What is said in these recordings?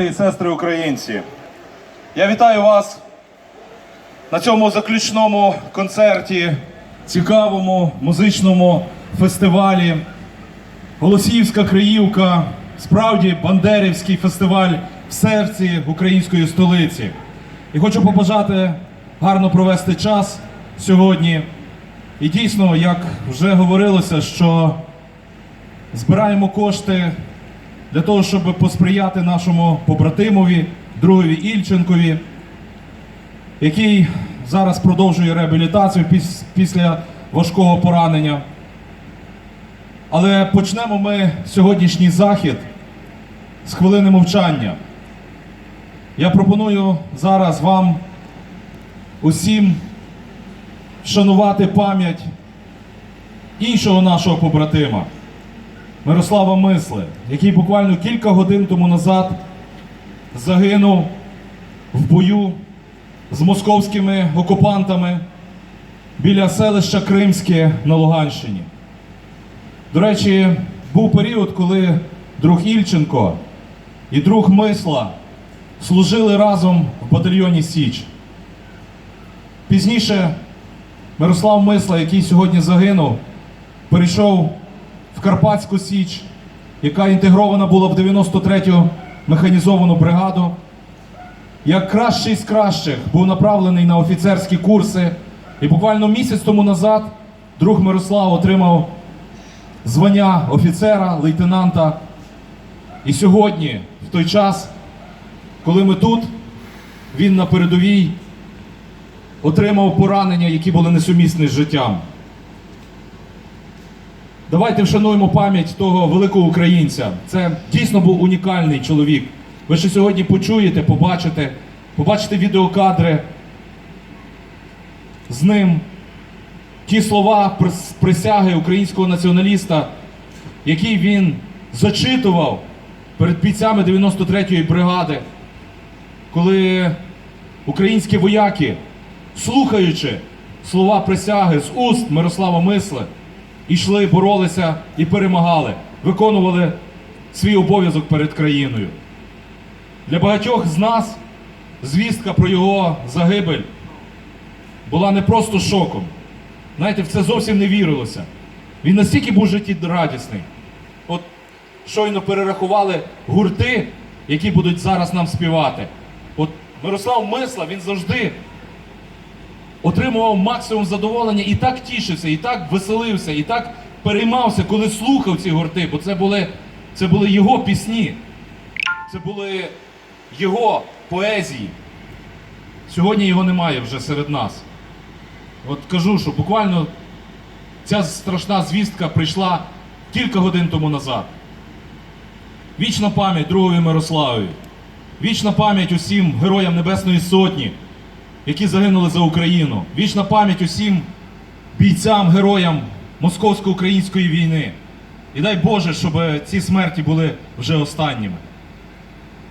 І сестри українці, я вітаю вас на цьому заключному концерті, цікавому музичному фестивалі. Голосіївська Криївка, справді Бандерівський фестиваль в серці української столиці. І хочу побажати гарно провести час сьогодні. І дійсно, як вже говорилося, що збираємо кошти для того, щоб посприяти нашому побратимові, другові Ільченкові, який зараз продовжує реабілітацію піс- після важкого поранення. Але почнемо ми сьогоднішній захід з хвилини мовчання. Я пропоную зараз вам усім вшанувати пам'ять іншого нашого побратима. Мирослава Мисли, який буквально кілька годин тому назад загинув в бою з московськими окупантами біля селища Кримське на Луганщині. До речі, був період, коли друг Ільченко і друг Мисла служили разом в батальйоні Січ. Пізніше Мирослав Мисла, який сьогодні загинув, перейшов в Карпатську Січ, яка інтегрована була в 93-ю механізовану бригаду. Як кращий з кращих був направлений на офіцерські курси. І буквально місяць тому назад друг Мирослав отримав звання офіцера, лейтенанта. І сьогодні, в той час, коли ми тут, він на передовій отримав поранення, які були несумісні з життям. Давайте вшануємо пам'ять того великого українця. Це дійсно був унікальний чоловік. Ви ще сьогодні почуєте, побачите, побачите відеокадри з ним. Ті слова прис- присяги українського націоналіста, які він зачитував перед бійцями 93-ї бригади, коли українські вояки, слухаючи слова присяги з уст Мирослава Мисли, йшли, боролися і перемагали, виконували свій обов'язок перед країною. Для багатьох з нас звістка про його загибель була не просто шоком. Знаєте, в це зовсім не вірилося. Він настільки був життєрадісний. От щойно перерахували гурти, які будуть зараз нам співати. От Мирослав Мисла, він завжди отримував максимум задоволення і так тішився, і так веселився, і так переймався, коли слухав ці гурти, бо це були, це були його пісні, це були його поезії. Сьогодні його немає вже серед нас. От кажу, що буквально ця страшна звістка прийшла кілька годин тому назад. Вічна пам'ять другові Мирославові. Вічна пам'ять усім героям Небесної Сотні, які загинули за Україну. Вічна пам'ять усім бійцям, героям московсько-української війни. І дай Боже, щоб ці смерті були вже останніми.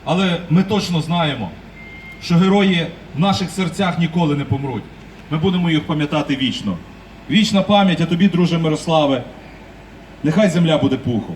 Але ми точно знаємо, що герої в наших серцях ніколи не помруть. Ми будемо їх пам'ятати вічно. Вічна пам'ять, а тобі, друже Мирославе, нехай земля буде пухом.